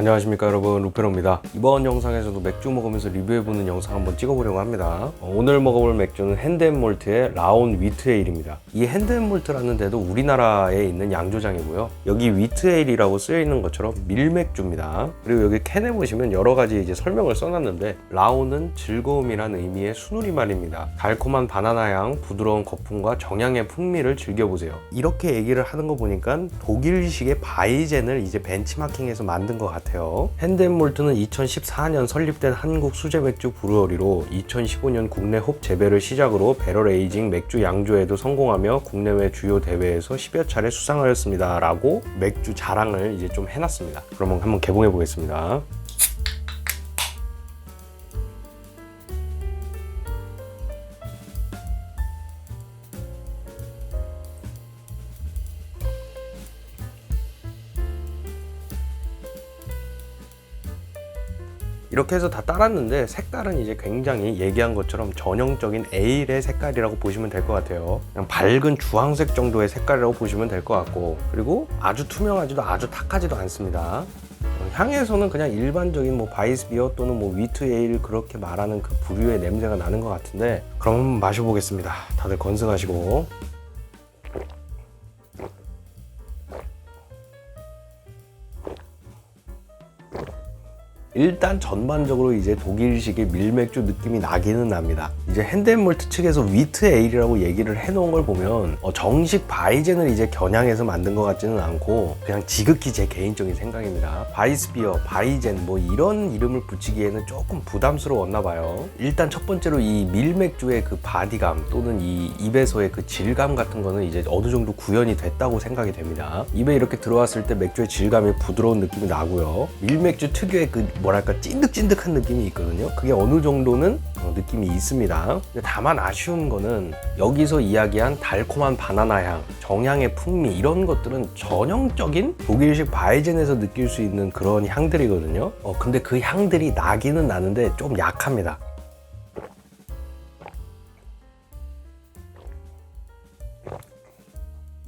안녕하십니까 여러분. 루페로입니다. 이번 영상에서도 맥주 먹으면서 리뷰해보는 영상 한번 찍어보려고 합니다. 어, 오늘 먹어볼 맥주는 핸드앤몰트의 라온 위트에일입니다. 이 핸드앤몰트라는 데도 우리나라에 있는 양조장이고요. 여기 위트에일이라고 쓰여있는 것처럼 밀맥주입니다. 그리고 여기 캔에 보시면 여러가지 이제 설명을 써놨는데 라온은 즐거움이란 의미의 순우리말입니다. 달콤한 바나나 향, 부드러운 거품과 정향의 풍미를 즐겨보세요. 이렇게 얘기를 하는 거 보니까 독일식의 바이젠을 이제 벤치마킹해서 만든 것 같아요 핸드앤몰트는 2014년 설립된 한국 수제 맥주 브루어리로 2015년 국내 홉 재배를 시작으로 배럴 에이징 맥주 양조에도 성공하며 국내외 주요 대회에서 10여 차례 수상하였습니다 라고 맥주 자랑을 이제 좀 해놨습니다. 그러면 한번 개봉해 보겠습니다 이렇게 해서 다 따랐는데 색깔은 이제 굉장히 얘기한 것처럼 전형적인 에일의 색깔이라고 보시면 될 것 같아요. 그냥 밝은 주황색 정도의 색깔이라고 보시면 될 것 같고 그리고 아주 투명하지도 아주 탁하지도 않습니다. 어, 향에서는 그냥 일반적인 뭐 바이스비어 또는 뭐 위트 에일 그렇게 말하는 그 부류의 냄새가 나는 것 같은데 그럼 마셔보겠습니다. 다들 건승하시고 일단 전반적으로 이제 독일식의 밀맥주 느낌이 나기는 납니다. 이제 핸드앤몰트 측에서 위트 에일이라고 얘기를 해놓은 걸 보면 어, 정식 바이젠을 이제 겨냥해서 만든 것 같지는 않고 그냥 지극히 제 개인적인 생각입니다. 바이스비어, 바이젠 뭐 이런 이름을 붙이기에는 조금 부담스러웠나 봐요. 일단 첫 번째로 이 밀맥주의 그 바디감 또는 이 입에서의 그 질감 같은 거는 이제 어느 정도 구현이 됐다고 생각이 됩니다. 입에 이렇게 들어왔을 때 맥주의 질감이 부드러운 느낌이 나고요. 밀맥주 특유의 그 뭐랄까 찐득찐득한 느낌이 있거든요. 그게 어느 정도는 어, 느낌이 있습니다. 다만 아쉬운 거는 여기서 이야기한 달콤한 바나나 향, 정향의 풍미 이런 것들은 전형적인 독일식 바이젠에서 느낄 수 있는 그런 향들이거든요. 어, 근데 그 향들이 나기는 나는데 좀 약합니다.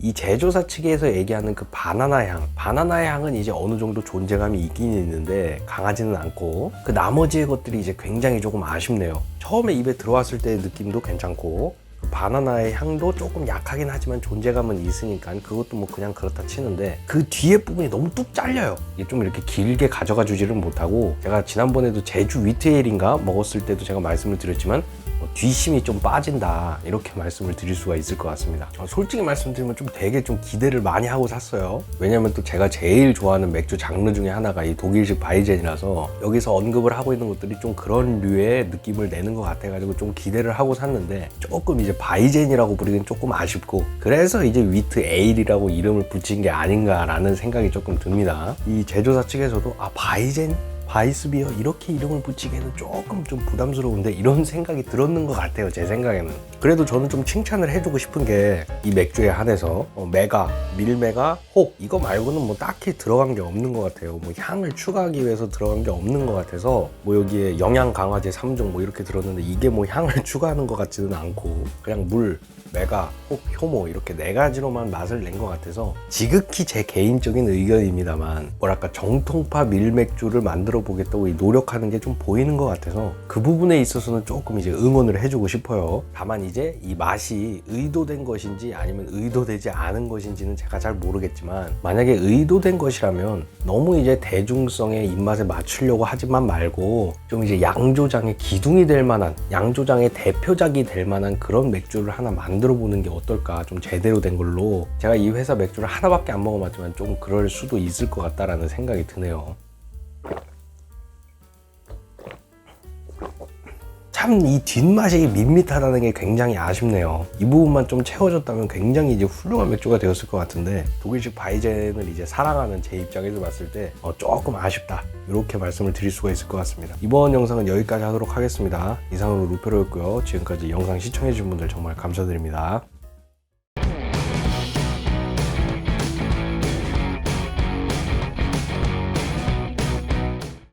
이 제조사 측에서 얘기하는 그 바나나 향, 바나나 향은 이제 어느 정도 존재감이 있긴 있는데 강하지는 않고 그 나머지의 것들이 이제 굉장히 조금 아쉽네요. 처음에 입에 들어왔을 때의 느낌도 괜찮고 그 바나나의 향도 조금 약하긴 하지만 존재감은 있으니까 그것도 뭐 그냥 그렇다 치는데 그 뒤에 부분이 너무 뚝 잘려요. 이게 좀 이렇게 길게 가져가 주지를 못하고 제가 지난번에도 제주 위트에일인가 먹었을 때도 제가 말씀을 드렸지만 뭐 뒷심이 좀 빠진다 이렇게 말씀을 드릴 수가 있을 것 같습니다. 어, 솔직히 말씀드리면 좀 되게 좀 기대를 많이 하고 샀어요. 왜냐면 또 제가 제일 좋아하는 맥주 장르 중에 하나가 이 독일식 바이젠이라서 여기서 언급을 하고 있는 것들이 좀 그런 류의 느낌을 내는 것 같아 가지고 좀 기대를 하고 샀는데 조금 이제 바이젠이라고 부르기는 조금 아쉽고 그래서 이제 위트 에일이라고 이름을 붙인 게 아닌가라는 생각이 조금 듭니다. 이 제조사 측에서도 아 바이젠 바이스비어 이렇게 이름을 붙이기에는 조금 좀 부담스러운데 이런 생각이 들었는 것 같아요 제 생각에는. 그래도 저는 좀 칭찬을 해주고 싶은 게 이 맥주에 한해서 어, 메가, 밀메가, 혹 이거 말고는 뭐 딱히 들어간 게 없는 것 같아요. 뭐 향을 추가하기 위해서 들어간 게 없는 것 같아서 뭐 여기에 영양 강화제 3종 뭐 이렇게 들었는데 이게 뭐 향을 추가하는 것 같지는 않고 그냥 물 메가, 혹, 효모 이렇게 네 가지로만 맛을 낸 것 같아서 지극히 제 개인적인 의견입니다만 뭐랄까 정통파 밀맥주를 만들어 보겠다고 이 노력하는 게 좀 보이는 것 같아서 그 부분에 있어서는 조금 이제 응원을 해주고 싶어요. 다만 이제 이 맛이 의도된 것인지 아니면 의도되지 않은 것인지는 제가 잘 모르겠지만 만약에 의도된 것이라면 너무 이제 대중성의 입맛에 맞추려고 하지만 말고 좀 이제 양조장의 기둥이 될 만한 양조장의 대표작이 될 만한 그런 맥주를 하나 만들어 보는 게 어떨까 좀 제대로 된 걸로 제가 이 회사 맥주를 하나밖에 안 먹어봤지만 좀 그럴 수도 있을 것 같다라는 생각이 드네요. 참 이 뒷맛이 밋밋하다는 게 굉장히 아쉽네요. 이 부분만 좀 채워졌다면 굉장히 이제 훌륭한 맥주가 되었을 것 같은데 독일식 바이젠을 이제 사랑하는 제 입장에서 봤을 때 어, 조금 아쉽다 이렇게 말씀을 드릴 수가 있을 것 같습니다. 이번 영상은 여기까지 하도록 하겠습니다. 이상으로 루페로였고요. 지금까지 영상 시청해주신 분들 정말 감사드립니다.